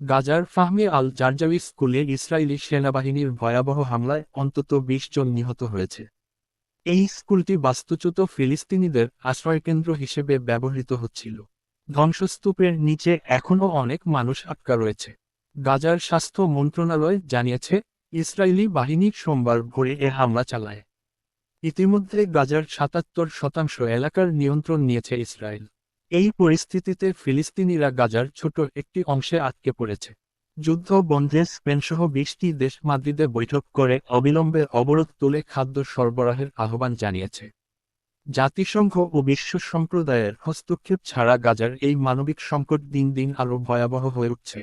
গাজার ফাহমে আল জারজাউই স্কুলে ইসরায়েলি সেনাবাহিনীর ভয়াবহ হামলায় অন্তত বিশ জন নিহত হয়েছে। এই স্কুলটি বাস্তুচ্যুত ফিলিস্তিনিদের আশ্রয়কেন্দ্র হিসেবে ব্যবহৃত হচ্ছিল। ধ্বংসস্তূপের নিচে এখনও অনেক মানুষ আটকা রয়েছে। গাজার স্বাস্থ্য মন্ত্রণালয় জানিয়েছে ইসরায়েলি বাহিনী সোমবার ভোরে এ হামলা চালায়। ইতিমধ্যে গাজার সাতাত্তর শতাংশ এলাকার নিয়ন্ত্রণ নিয়েছে ইসরায়েল এই পরিস্থিতিতে ফিলিস্তিনিরা গাজার ছোট একটি অংশে আটকে পড়েছে। যুদ্ধ বন্ধে স্পেনসহ বিশটি দেশ মাদ্রিদে বৈঠক করে অবিলম্বে অবরোধ তুলে খাদ্য সরবরাহের আহ্বান জানিয়েছে। জাতিসংঘ ও বিশ্ব সম্প্রদায়ের হস্তক্ষেপ ছাড়া গাজার এই মানবিক সংকট দিন দিন আরও ভয়াবহ হয়ে উঠছে।